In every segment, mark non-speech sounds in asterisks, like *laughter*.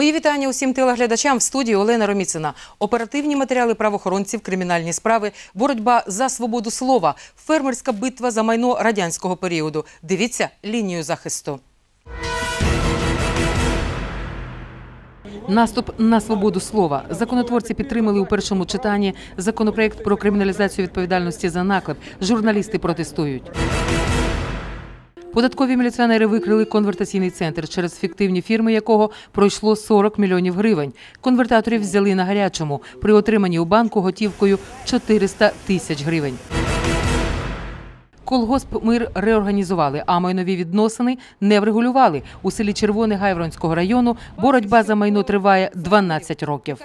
Мої вітання усім телеглядачам в студії Олена Роміцина. Оперативні матеріали правоохоронців, кримінальні справи, боротьба за свободу слова, фермерська битва за майно радянського періоду. Дивіться лінію захисту. Наступ на свободу слова. Законотворці підтримали у першому читанні законопроект про криміналізацію відповідальності за наклеп. Журналісти протестують. Податкові міліціонери викрили конвертаційний центр, через фіктивні фірми якого пройшло 40 мільйонів гривень. Конвертаторів взяли на гарячому при отриманні у банку готівкою 400 тисяч гривень. Колгосп мир реорганізували, а майнові відносини не врегулювали. У селі Червоне Гайворонського району боротьба за майно триває 12 років.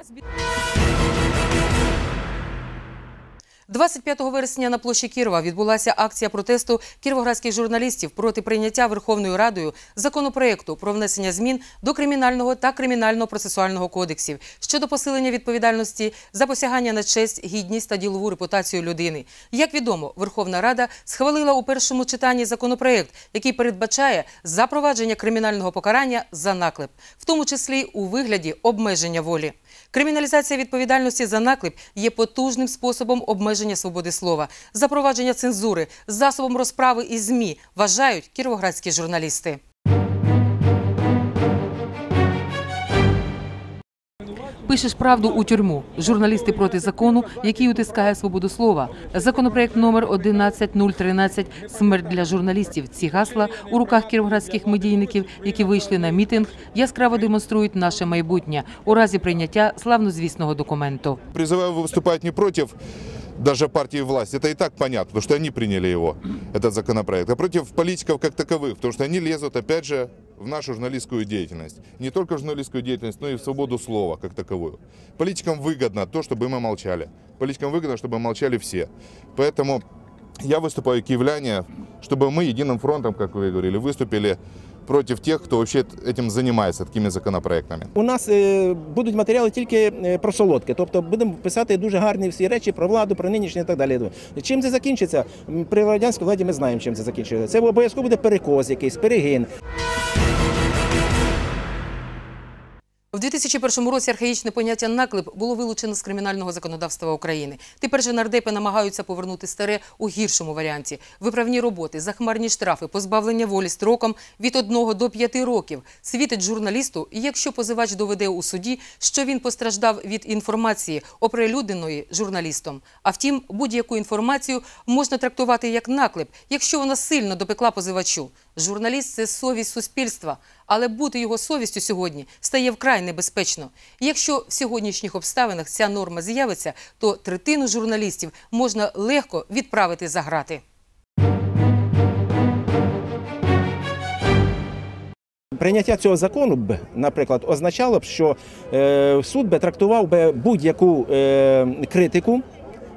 25 вересня на площі Кірова відбулася акція протесту кіровоградських журналістів проти прийняття Верховною Радою законопроекту про внесення змін до кримінального та кримінально-процесуального кодексів щодо посилення відповідальності за посягання на честь, гідність та ділову репутацію людини. Як відомо, Верховна Рада схвалила у першому читанні законопроект, який передбачає запровадження кримінального покарання за наклеп, в тому числі у вигляді обмеження волі. Криміналізація відповідальності за наклеп є потужним способом обмеження свободи слова, запровадження цензури, засобом розправи і ЗМІ, вважають кіровоградські журналісти. Пишеш правду у тюрму. Журналісти проти закону, який утискає свободу слова. Законопроект номер 11013 «Смерть для журналістів». Ці гасла у руках кіровградських медійників, які вийшли на мітинг, яскраво демонструють наше майбутнє у разі прийняття славнозвісного документу. Призиваю виступати не против даже партии власти, это и так понятно, потому что они приняли его, этот законопроект, а против политиков как таковых, потому что они лезут, опять же, в нашу журналистскую деятельность. Не только журналистскую деятельность, но и в свободу слова как таковую. Политикам выгодно то, чтобы мы молчали. Политикам выгодно, чтобы молчали все. Поэтому я выступаю киевляне, чтобы мы единым фронтом, как вы говорили, выступили против тех, кто вообще этим занимается, такими законопроектами. У нас е, будуть матеріали тільки е, про солодке, тобто будемо писати дуже гарні всі речі про владу, про нинішнє і так далі. Чим це закінчиться? При радянській владі ми знаємо, чим це закінчиться. Це обов'язково буде перекос якийсь, перегин. У 2001 році архаїчне поняття наклеп було вилучено з кримінального законодавства України. Тепер же нардепи намагаються повернути старе у гіршому варіанті: виправні роботи, захмарні штрафи, позбавлення волі строком від 1 до 5 років. Світить журналісту, якщо позивач доведе у суді, що він постраждав від інформації, оприлюдненої журналістом. А втім, будь-яку інформацію можна трактувати як наклеп, якщо вона сильно допекла позивачу. Журналіст це совість суспільства, але бути його совістю сьогодні стає вкрай небезпечно. Якщо в сьогоднішніх обставинах ця норма з'явиться, то третину журналістів можна легко відправити за грати. Прийняття цього закону б, наприклад, означало б, що е, суд би трактував би будь-яку е, критику.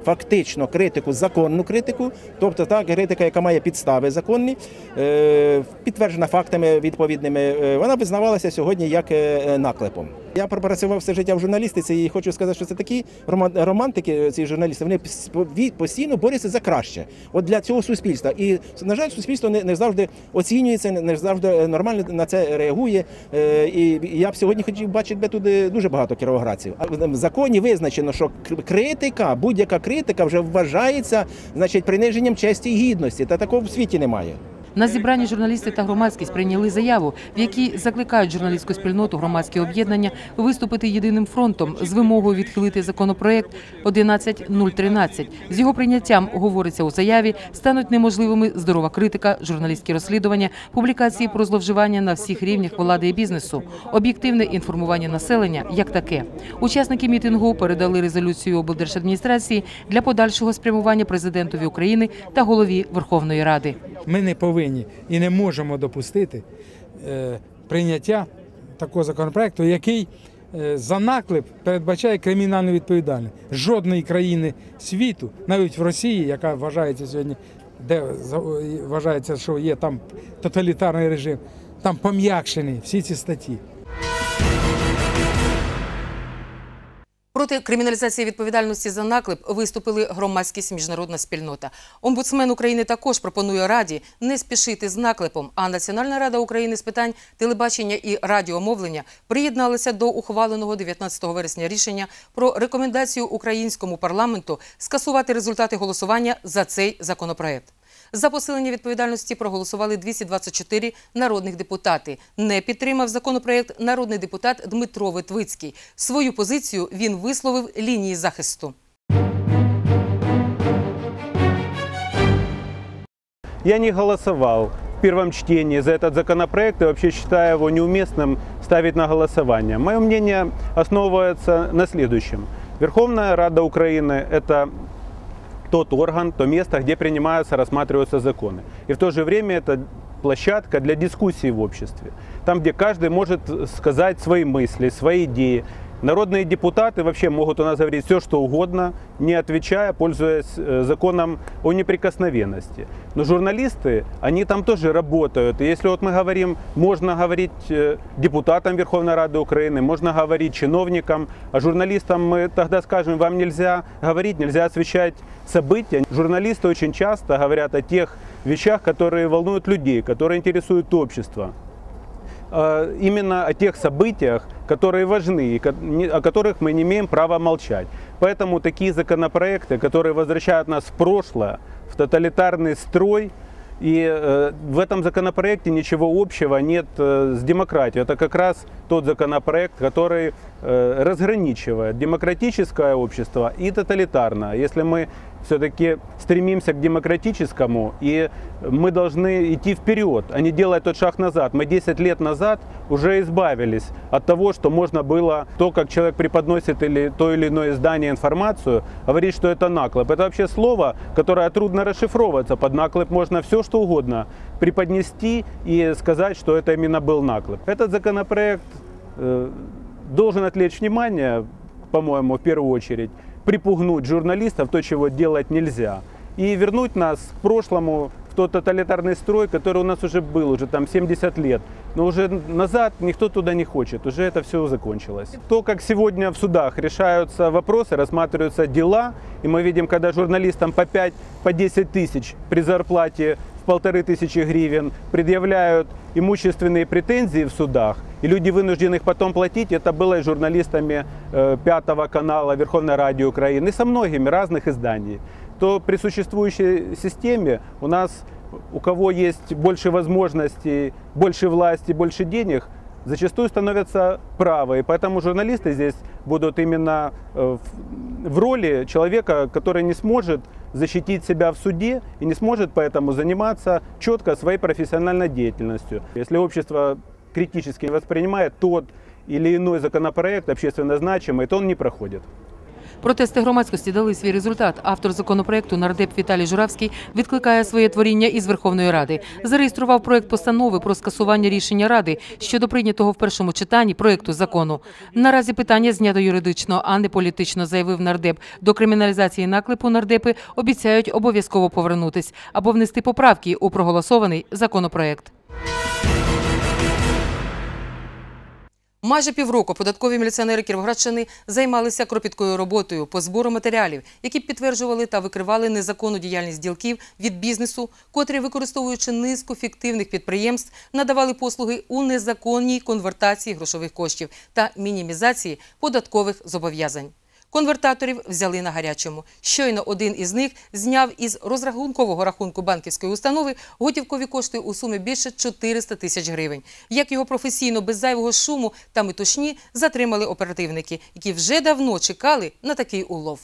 Фактично критику, законну критику, тобто та критика, яка має підстави законні, е, підтверджена фактами відповідними, е, вона визнавалася сьогодні як е, наклепом. Я пропрацював все життя в журналістиці і хочу сказати, що це такі рома- романтики, ці журналісти, вони пос- постійно борються за краще. От для цього суспільства. І, на жаль, суспільство не, не завжди оцінюється, не- завжди нормально на це реагує. Е, І я б сьогодні хотів бачити би туди дуже багато кіровоградців. В законі визначено, що кр- критика, будь-яка критика вже вважається значить, приниженням честі і гідності. Та такого в світі немає. На зібранні журналісти та громадськість прийняли заяву, в якій закликають журналістську спільноту громадські об'єднання виступити єдиним фронтом з вимогою відхилити законопроект 11013. З його прийняттям говориться у заяві, стануть неможливими здорова критика, журналістські розслідування, публікації про зловживання на всіх рівнях влади і бізнесу, об'єктивне інформування населення як таке. Учасники мітингу передали резолюцію облдержадміністрації для подальшого спрямування президентові України та голові Верховної Ради. Ми не повинні і не можемо допустити е, прийняття такого законопроекту, який е, за наклеп передбачає кримінальну відповідальність. Жодної країни світу, навіть в Росії, яка вважається сьогодні, де вважається, що є там тоталітарний режим, там пом'якшені всі ці статті. Проти криміналізації відповідальності за наклеп виступили громадськість міжнародна спільнота. Омбудсмен України також пропонує раді не спішити з наклепом. А Національна рада України з питань телебачення і радіомовлення приєдналася до ухваленого 19 вересня рішення про рекомендацію українському парламенту скасувати результати голосування за цей законопроект. За посилення відповідальності проголосували 224 народних депутати. Не підтримав законопроект народний депутат Дмитро Витвицький. Свою позицію він висловив лінії захисту. Я не голосовал в первом чтении за этот законопроект и вообще считаю его неуместным ставить на голосование. Мое мнение основывается на следующем. Верховная Рада Украины – это тот орган, то место, где принимаются, рассматриваются законы. И в то же время это площадка для дискуссии в обществе. Там, где каждый может сказать свои мысли, свои идеи. Народные депутаты вообще могут у нас говорить все, что угодно, не отвечая, пользуясь э, законом о неприкосновенности. Но журналисты, они там тоже работают. И если вот мы говорим, можно говорить э, депутатам Верховной Рады Украины, можно говорить чиновникам, а журналистам мы тогда скажем, вам нельзя говорить, нельзя освещать события. Журналисты очень часто говорят о тех вещах, которые волнуют людей, которые интересуют общество э, Именно о тех событиях, которые важны, о которых мы не имеем права молчать. Поэтому такие законопроекты, которые возвращают нас в прошлое, в тоталитарный строй, и э, в этом законопроекте ничего общего нет э, с демократией. Это как раз тот законопроект, который э, разграничивает демократическое общество и тоталитарное. Если мы все-таки стремимся к демократическому, и мы должны идти вперед, а не делать тот шаг назад. Мы 10 лет назад уже избавились от того, что можно было, то, как человек преподносит или то или иное издание информацию, говорить, что это наклеп. Это вообще слово, которое трудно расшифровываться. Под наклеп можно все, что угодно преподнести и сказать, что это именно был наклеп. Этот законопроект э, должен отвлечь внимание, по-моему, в первую очередь, припугнуть журналистов, то, чего делать нельзя, и вернуть нас к прошлому, в тот тоталитарный строй, который у нас уже был, уже там 70 лет. Но уже назад никто туда не хочет, уже это все закончилось. То, как сегодня в судах решаются вопросы, рассматриваются дела, и мы видим, когда журналистам по 5, по 10 тысяч при зарплате полторы тысячи гривен предъявляют имущественные претензии в судах, и люди вынуждены их потом платить. Это было и журналистами э, Пятого канала Верховной Радио Украины, и со многими разных изданий. То при существующей системе у нас, у кого есть больше возможностей, больше власти, больше денег, зачастую становятся правы. И поэтому журналисты здесь будут именно э, в роли человека, который не сможет защитить себя в суде и не сможет поэтому заниматься четко своей профессиональной деятельностью. Если общество критически воспринимает тот или иной законопроект общественно значимый, то он не проходит. Протести громадськості дали свій результат. Автор законопроекту нардеп Віталій Журавський відкликає своє творіння із Верховної Ради. Зареєстрував проект постанови про скасування рішення Ради щодо прийнятого в першому читанні проекту закону. Наразі питання знято юридично, а не політично, заявив нардеп. До криміналізації наклепу нардепи обіцяють обов'язково повернутись або внести поправки у проголосований законопроект. Майже півроку податкові міліціонери Кіровоградщини займалися кропіткою роботою по збору матеріалів, які підтверджували та викривали незаконну діяльність ділків від бізнесу, котрі, використовуючи низку фіктивних підприємств, надавали послуги у незаконній конвертації грошових коштів та мінімізації податкових зобов'язань. Конвертаторів взяли на гарячому. Щойно один із них зняв із розрахункового рахунку банківської установи готівкові кошти у сумі більше 400 тисяч гривень. Як його професійно без зайвого шуму та метушні затримали оперативники, які вже давно чекали на такий улов.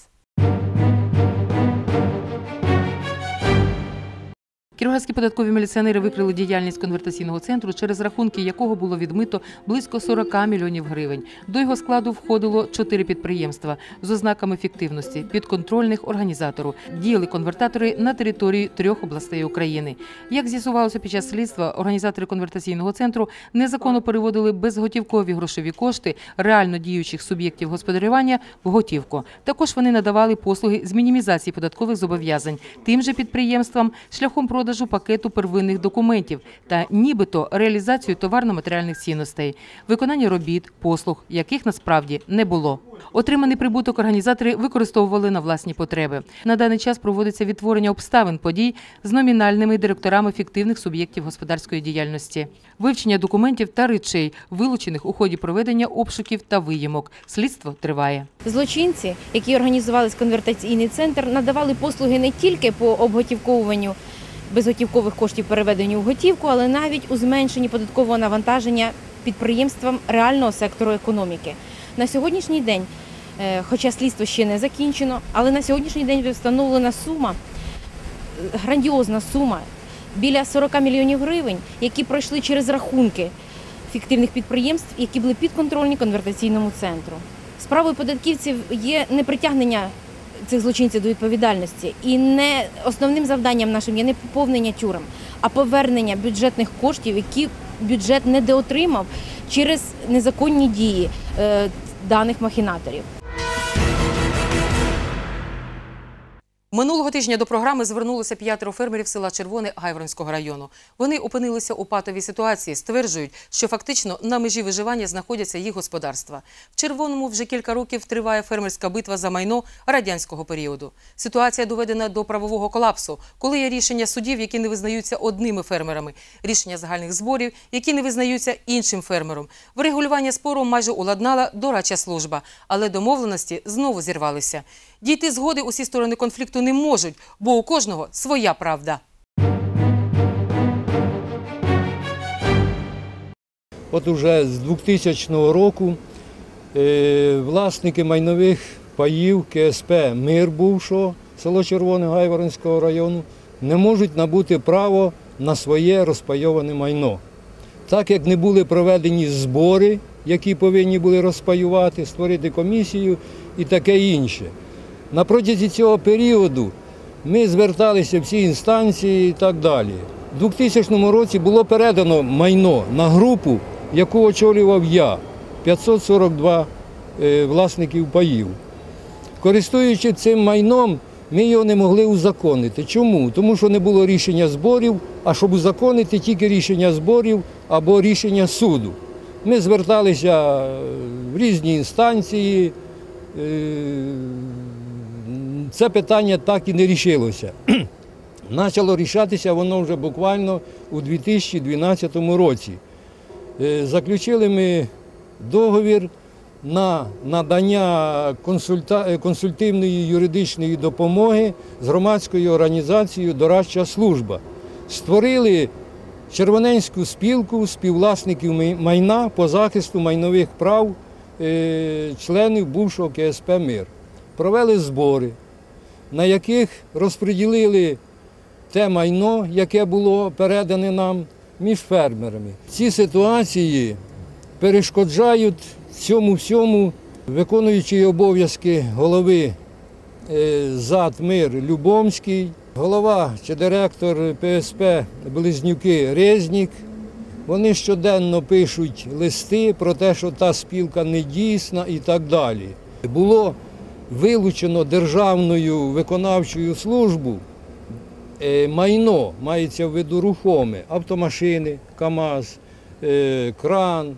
Кіровоградські податкові міліціонери викрили діяльність конвертаційного центру, через рахунки якого було відмито близько 40 мільйонів гривень. До його складу входило чотири підприємства з ознаками фіктивності підконтрольних організатору. Діяли конвертатори на території трьох областей України. Як з'ясувалося під час слідства, організатори конвертаційного центру незаконно переводили безготівкові грошові кошти реально діючих суб'єктів господарювання в готівку. Також вони надавали послуги з мінімізації податкових зобов'язань тим же підприємствам шляхом продажу продажу пакету первинних документів та нібито реалізацію товарно-матеріальних цінностей, виконання робіт, послуг, яких насправді не було. Отриманий прибуток організатори використовували на власні потреби. На даний час проводиться відтворення обставин подій з номінальними директорами фіктивних суб'єктів господарської діяльності, вивчення документів та речей, вилучених у ході проведення обшуків та виїмок. Слідство триває. Злочинці, які організували конвертаційний центр, надавали послуги не тільки по обготівковуванню безготівкових коштів переведенню в готівку, але навіть у зменшенні податкового навантаження підприємствам реального сектору економіки. На сьогоднішній день, е, хоча слідство ще не закінчено, але на сьогоднішній день встановлена сума, е, грандіозна сума біля 40 мільйонів гривень, які пройшли через рахунки фіктивних підприємств, які були підконтрольні конвертаційному центру. Справою податківців є не притягнення цих злочинців до відповідальності, і не основним завданням нашим є не поповнення тюрем, а повернення бюджетних коштів, які бюджет недоотримав через незаконні дії е, даних махінаторів. Минулого тижня до програми звернулося п'ятеро фермерів села Червоне Гайворонського району. Вони опинилися у патовій ситуації, стверджують, що фактично на межі виживання знаходяться їх господарства. В Червоному вже кілька років триває фермерська битва за майно радянського періоду. Ситуація доведена до правового колапсу, коли є рішення судів, які не визнаються одними фермерами, рішення загальних зборів, які не визнаються іншим фермером. Врегулювання спору майже уладнала дорадча служба, але домовленості знову зірвалися. Дійти згоди усі сторони конфлікту не можуть, бо у кожного своя правда. От уже з 2000 року е, власники майнових паїв КСП Мир бувшого, село Червоне Гайворонського району, не можуть набути право на своє розпайоване майно. Так як не були проведені збори, які повинні були розпаювати, створити комісію і таке інше. На протязі цього періоду ми зверталися всі інстанції і так далі. У 2000 році було передано майно на групу, яку очолював я, 542 е, власників паїв. Користуючись цим майном, ми його не могли узаконити. Чому? Тому що не було рішення зборів, а щоб узаконити тільки рішення зборів або рішення суду. Ми зверталися е, в різні інстанції. Це питання так і не рішилося. *clears throat* Почало рішатися воно вже буквально у 2012 році. Е, Заключили ми договір на надання консульта... е, консультивної юридичної допомоги з громадською організацією Дорадча служба. Створили Червоненську спілку співвласників майна по захисту майнових прав е, членів бувшого КСП Мир. Провели збори, на яких розподілили те майно, яке було передане нам між фермерами. Ці ситуації перешкоджають цьому всьому виконуючий обов'язки голови е, ЗАД Мир Любомський, голова чи директор ПСП Близнюки Резнік. Вони щоденно пишуть листи про те, що та спілка не дійсна і так далі. Було вилучено державною виконавчою службою е, майно, мається в виду рухоме, автомашини, КАМАЗ, е, кран,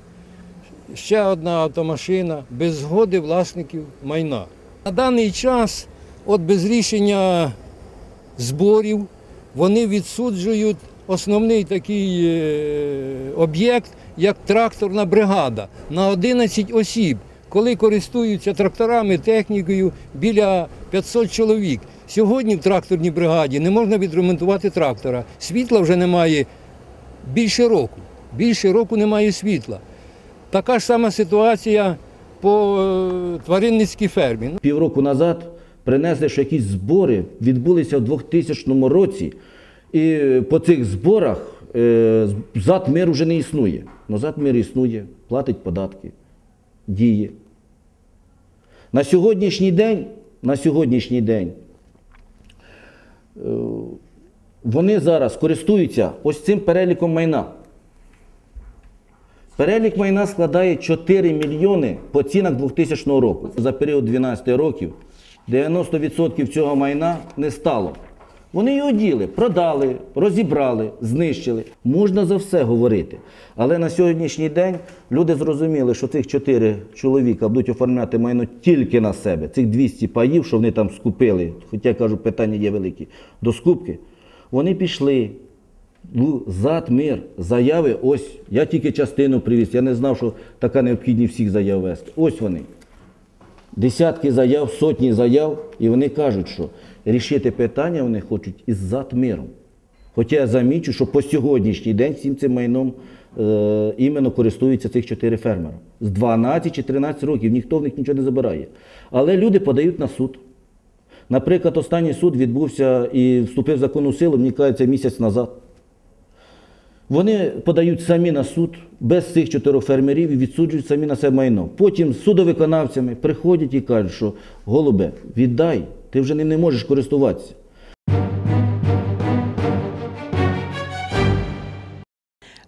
ще одна автомашина без згоди власників майна. На даний час, от без рішення зборів, вони відсуджують основний такий е, об'єкт, як тракторна бригада на 11 осіб, коли користуються тракторами, технікою біля 500 чоловік. Сьогодні в тракторній бригаді не можна відремонтувати трактора. Світла вже немає більше року. Більше року немає світла. Така ж сама ситуація по е, тваринницькій фермі. Півроку назад принесли, що якісь збори відбулися в 2000 році, і по цих зборах е, ЗАД мир вже не існує. Но ЗАД мир існує, платить податки, діє. На сьогоднішній день, на сьогоднішній день е, вони зараз користуються ось цим переліком майна. Перелік майна складає 4 мільйони по цінах 2000 року. За період 12 років 90% цього майна не стало. Вони його діли, продали, розібрали, знищили. Можна за все говорити. Але на сьогоднішній день люди зрозуміли, що цих чотири чоловіка будуть оформляти майно тільки на себе. Цих 200 паїв, що вони там скупили, хоча кажу, питання є великі, до скупки, вони пішли. Ну, зад мир, заяви, ось я тільки частину привіз. Я не знав, що така необхідність всіх заяв вести. Ось вони. Десятки заяв, сотні заяв, і вони кажуть, що рішити питання вони хочуть із затмиром. Хоча я замічу, що по сьогоднішній день всім цим майном е, іменно користуються цих чотири фермера. З 12 чи 13 років ніхто в них нічого не забирає. Але люди подають на суд. Наприклад, останній суд відбувся і вступив в законну силу, мені кажеться, місяць назад. Вони подають самі на суд без цих чотирьох фермерів і відсуджують самі на себе майно. Потім з судовиконавцями приходять і кажуть, що голубе, віддай, ти вже ним не можеш користуватися. –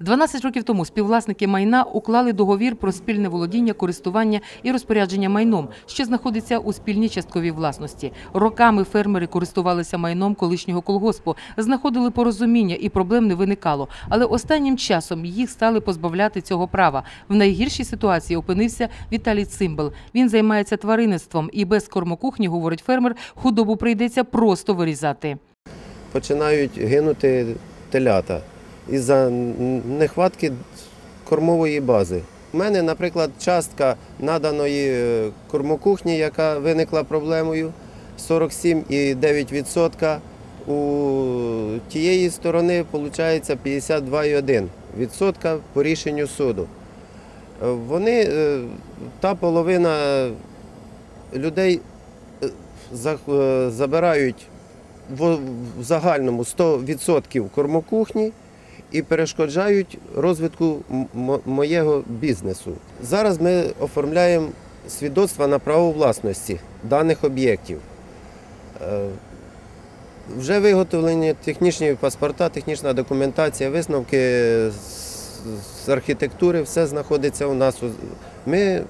12 років тому співвласники майна уклали договір про спільне володіння, користування і розпорядження майном, що знаходиться у спільній частковій власності. Роками фермери користувалися майном колишнього колгоспу, знаходили порозуміння і проблем не виникало. Але останнім часом їх стали позбавляти цього права. В найгіршій ситуації опинився Віталій Цимбал. Він займається тваринництвом і без кормокухні, говорить фермер, худобу прийдеться просто вирізати. починають гинути телята із-за нехватки кормової бази. У мене, наприклад, частка наданої е, кормокухні, яка виникла проблемою 47,9%. У тієї сторони виходить 52,1% по рішенню суду. Вони, е, та половина людей е, за- забирають в загальному 100% кормокухні і перешкоджають розвитку моєго бізнесу. Зараз ми оформляємо свідоцтва на право власності даних об'єктів. Е, Вже виготовлені технічні паспорта, технічна документація, висновки з, архітектури, все знаходиться у нас. Ми,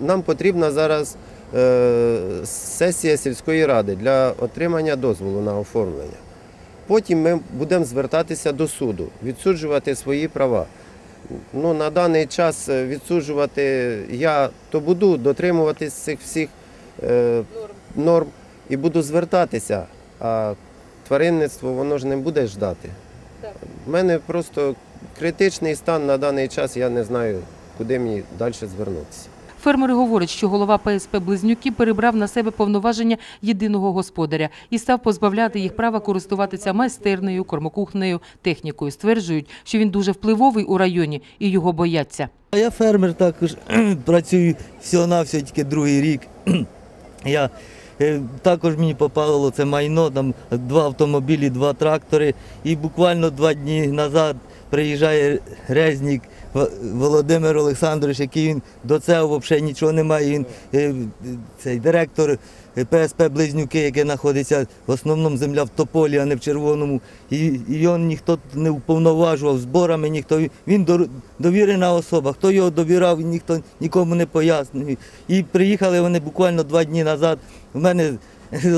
нам потрібна зараз е, сесія сільської ради для отримання дозволу на оформлення. Потім ми будемо звертатися до суду, відсуджувати свої права. Ну, на даний час е, відсуджувати я то буду дотримуватись цих всіх е, норм і буду звертатися, а тваринництво воно ж не буде ждати. У мене просто критичний стан на даний час, я не знаю, куди мені далі звернутися. Фермери говорять, що голова ПСП Близнюки перебрав на себе повноваження єдиного господаря і став позбавляти їх права користуватися майстернею, кормокухнею, технікою. Стверджують, що він дуже впливовий у районі і його бояться. А Я фермер також *clears throat* працюю всього-навсього тільки другий рік. *clears throat* Я е, також мені попало це майно, там два автомобілі, два трактори. І буквально два дні назад приїжджає резнік Володимир Олександрович, який він до цього взагалі нічого не має. Він е, цей директор е, ПСП Близнюки, яке знаходиться в основному земля в Тополі, а не в Червоному. І, його ніхто не уповноважував зборами, ніхто він довірена особа. Хто його довірав, ніхто нікому не пояснює. І приїхали вони буквально два дні назад. У мене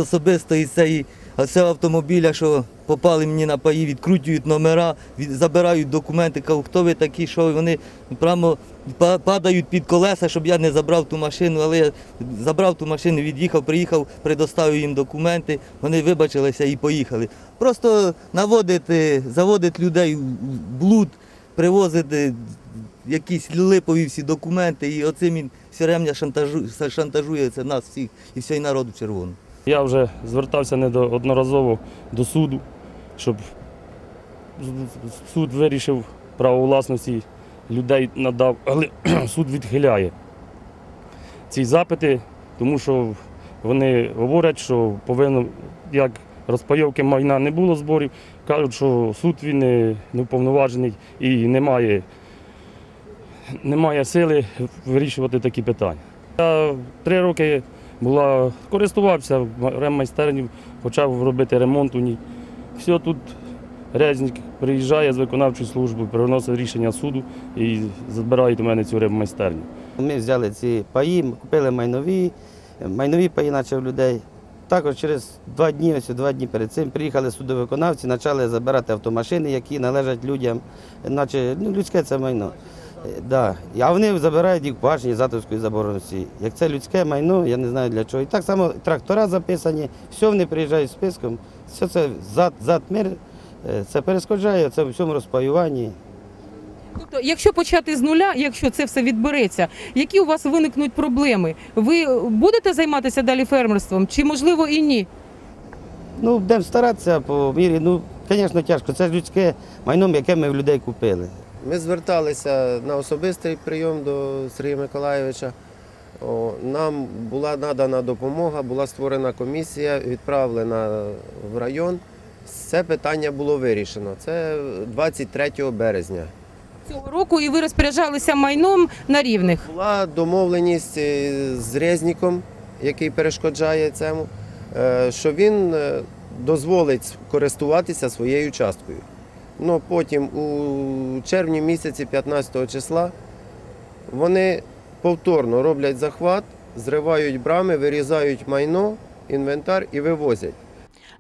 особисто із цієї цього автомобіля, що попали мені на паї, відкрутюють номера, від- забирають документи, кажу, хто ви такі, що ви?» вони прямо падають під колеса, щоб я не забрав ту машину, але я забрав ту машину, від'їхав, приїхав, предоставив їм документи, вони вибачилися і поїхали. Просто наводити, заводити людей в блуд, привозити якісь липові всі документи, і оцим він все время шантажу, шантажує це нас всіх і всій народ в червону. Я вже звертався неодноразово до суду, щоб суд вирішив право власності людей надав, але *clears throat* суд відхиляє ці запити, тому що вони говорять, що повинно, як розпайовки майна не було зборів, кажуть, що суд він не, не вповноважений і не має, не має сили вирішувати такі питання. Я три роки була, користувався ремайстерні, почав робити ремонт у ній. Все тут резник приїжджає з виконавчої служби, приносить рішення суду і забирає до мене цю ремайстерню. Ми взяли ці паї, купили майнові, майнові паї, наче в людей. також через два дні, ось два дні перед цим приїхали судовиконавці, почали забирати автомашини, які належать людям, наче ну, людське це майно. Е, Да. А вони забирають їх в пашні Затовської заборонності. Як це людське майно, я не знаю для чого. І так само трактора записані, все вони приїжджають списком, все це зад, задмир, е, це перешкоджає це в всьому розпаюванні. Тобто, якщо почати з нуля, якщо це все відбереться, які у вас виникнуть проблеми? Ви будете займатися далі фермерством чи можливо і ні? Ну, будемо старатися по мірі. Ну, звісно, тяжко. Це ж людське майно, яке ми в людей купили. Ми зверталися на особистий прийом до Сергія Миколайовича. Нам була надана допомога, була створена комісія, відправлена в район. Це питання було вирішено. Це 23 березня. Цього року і ви розпоряджалися майном на рівних. Була домовленість е, з Резніком, який перешкоджає цьому, е, що він е, дозволить користуватися своєю часткою. Ну, потім у червні місяці 15 числа вони повторно роблять захват, зривають брами, вирізають майно, інвентар і вивозять.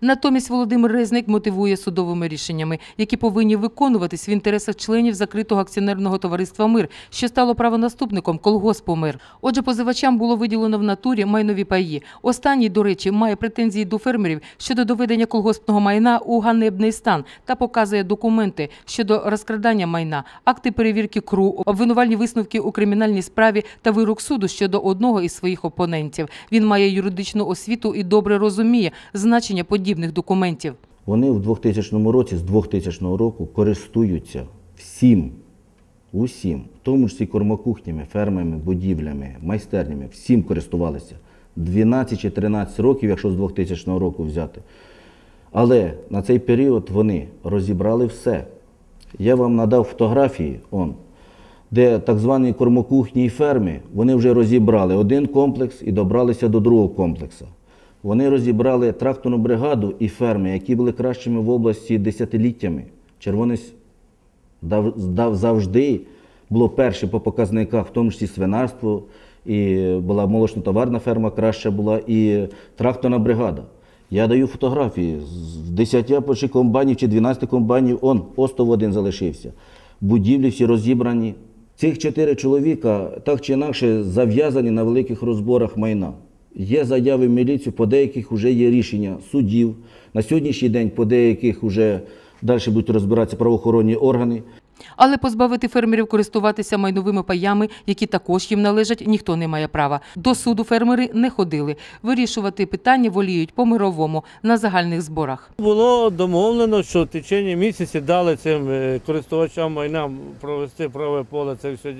Натомість Володимир Резник мотивує судовими рішеннями, які повинні виконуватись в інтересах членів закритого акціонерного товариства Мир, що стало правонаступником колгоспу Мир. Отже, позивачам було виділено в натурі майнові паї. Останній, до речі, має претензії до фермерів щодо доведення колгоспного майна у ганебний стан та показує документи щодо розкрадання майна, акти перевірки КРУ, обвинувальні висновки у кримінальній справі та вирок суду щодо одного із своїх опонентів. Він має юридичну освіту і добре розуміє значення подібних документів. Вони в 2000 році, з 2000 року, користуються всім, усім, в тому числі кормокухнями, фермами, будівлями, майстернями, всім користувалися. 12 чи 13 років, якщо з 2000 року взяти. Але на цей період вони розібрали все. Я вам надав фотографії, он, де так звані кормокухні і ферми, вони вже розібрали один комплекс і добралися до другого комплексу. Вони розібрали тракторну бригаду і ферми, які були кращими в області десятиліттями. Червонець завжди було перше по показниках, в тому числі свинарство, і була молочно-товарна ферма краща була, і тракторна бригада. Я даю фотографії з 10 чи комбайнів чи 12 комбайнів, он остов один залишився. Будівлі всі розібрані. Цих чотири чоловіка так чи інакше зав'язані на великих розборах майна. Є заяви в міліцію, по деяких вже є рішення судів. На сьогоднішній день по деяких вже далі будуть розбиратися правоохоронні органи. Але позбавити фермерів користуватися майновими паями, які також їм належать, ніхто не має права. До суду фермери не ходили. Вирішувати питання воліють по-мировому на загальних зборах. Було домовлено, що в течение місяця дали цим е, користувачам майна провести праве поле, це все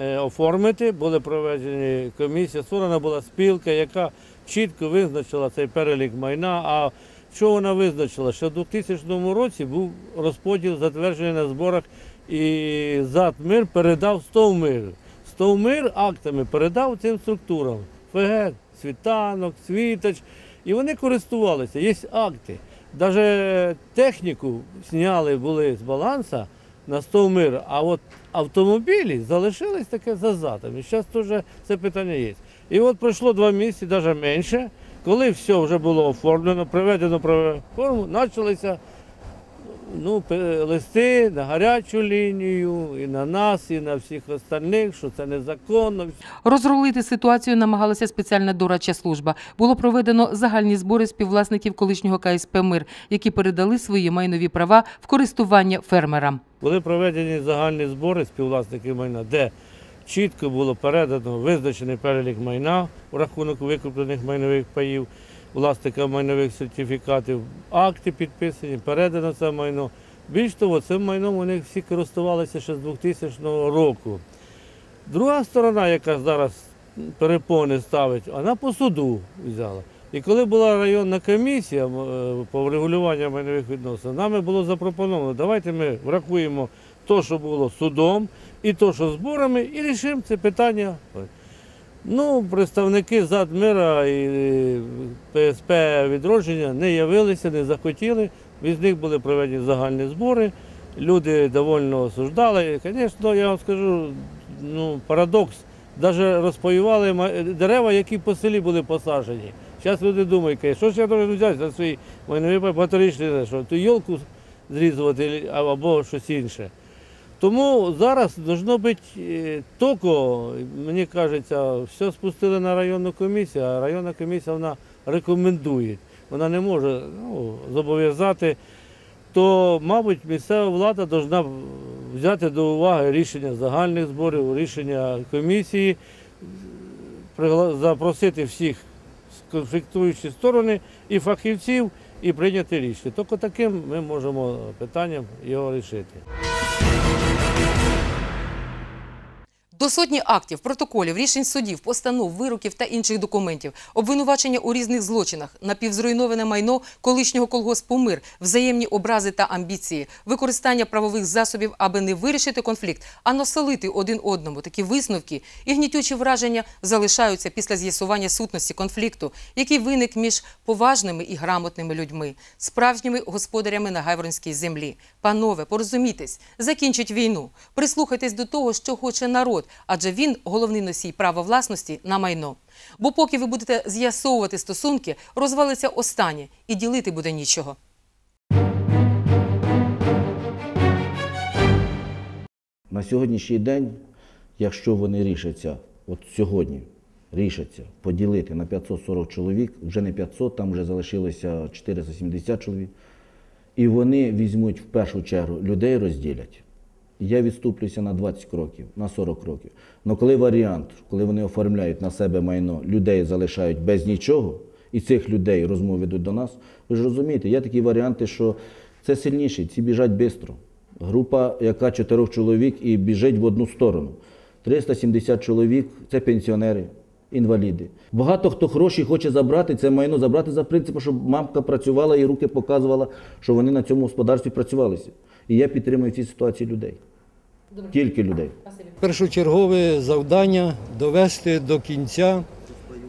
оформити. Були проведені комісія, створена була спілка, яка чітко визначила цей перелік майна. А що вона визначила? Що в 2000 році був розподіл затверджений на зборах, і Затмир передав Стовмир. Стовмир актами передав цим структурам. ФГ, світанок, світоч. І вони користувалися. Є акти. Навіть техніку зняли були з баланса на Стовмир, а от автомобілі залишились таке за затами. Зараз теж це питання є. І от пройшло два місяці, навіть менше, коли все вже було оформлено, приведено в форму, почалися ну, листи на гарячу лінію, і на нас, і на всіх остальних, що це незаконно. Розрулити ситуацію намагалася спеціальна дорадча служба. Було проведено загальні збори співвласників колишнього КСП Мир, які передали свої майнові права в користування фермерам. Були проведені загальні збори співвласників майна, де чітко було передано визначений перелік майна у рахунок викуплених майнових паїв, власника майнових сертифікатів, акти підписані, передано це майно. Більш того, цим майном вони всі користувалися ще з 2000 року. Друга сторона, яка зараз перепони ставить, вона по суду взяла. І коли була районна комісія е, по врегулюванню майнових відносин, нами було запропоновано, давайте ми врахуємо те, що було судом, і те, що зборами, і рішимо це питання. Ну, представники Задмира і ПСП відродження не явилися, не захотіли. Від них були проведені загальні збори. Люди довольно осуждали. Звісно, я вам скажу, ну, парадокс. навіть розпаювали дерева, які по селі були посаджені. Зараз люди думають, що ж я должен взяти за свій майновий пай багаторічний, що ту йолку зрізувати або щось інше. Тому зараз должно бути е, тільки, мені кажеться, все спустили на районну комісію, а районна комісія вона рекомендує. Вона не може ну, зобов'язати, то, мабуть, місцева влада повинна взяти до уваги рішення загальних зборів, рішення комісії, запросити всіх конфліктуючі сторони і фахівців і прийняти рішення. Тільки таким ми можемо питанням його рішити. Thank you. До сотні актів, протоколів, рішень судів, постанов, вироків та інших документів, обвинувачення у різних злочинах, напівзруйноване майно колишнього колгоспу «Мир», взаємні образи та амбіції, використання правових засобів, аби не вирішити конфлікт, а насолити один одному. Такі висновки і гнітючі враження залишаються після з'ясування сутності конфлікту, який виник між поважними і грамотними людьми, справжніми господарями на гайворонській землі. Панове, порозумійтесь, закінчіть війну, прислухайтесь до того, що хоче народ, адже він головний носій права власності на майно. Бо поки ви будете з'ясовувати стосунки, розвалиться останнє і ділити буде нічого. На сьогоднішній день, якщо вони рішаться, от сьогодні рішаться поділити на 540 чоловік, вже не 500, там вже залишилося 470 чоловік, і вони візьмуть в першу чергу людей розділять. Я відступлюся на 20 кроків, на 40 років. Але коли варіант, коли вони оформляють на себе майно, людей залишають без нічого, і цих людей розмови ведуть до нас, ви ж розумієте, є такі варіанти, що це сильніші, ці біжать швидко. Група, яка чотирьох чоловік і біжить в одну сторону. 370 чоловік це пенсіонери, інваліди. Багато хто гроші хоче забрати, це майно забрати за принципом, щоб мамка працювала і руки показувала, що вони на цьому господарстві працювалися. І я підтримую в цій ситуації людей. Тільки людей. Першочергове завдання довести до кінця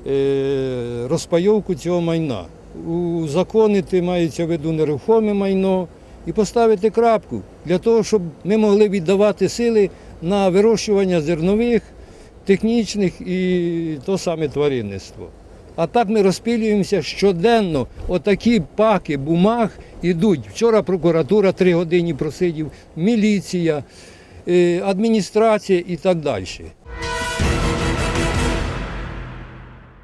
е, розпайовку цього майна. Узаконити мається в виду нерухоме майно і поставити крапку для того, щоб ми могли віддавати сили на вирощування зернових, технічних і то саме тваринництво. А так ми розпилюємося щоденно. Отакі паки бумаг ідуть. Вчора прокуратура три години просидів, міліція, адміністрація і так далі.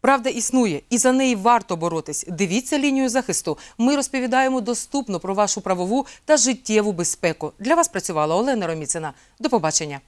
Правда існує, і за неї варто боротись. Дивіться лінію захисту. Ми розповідаємо доступно про вашу правову та життєву безпеку. Для вас працювала Олена Роміцина. До побачення.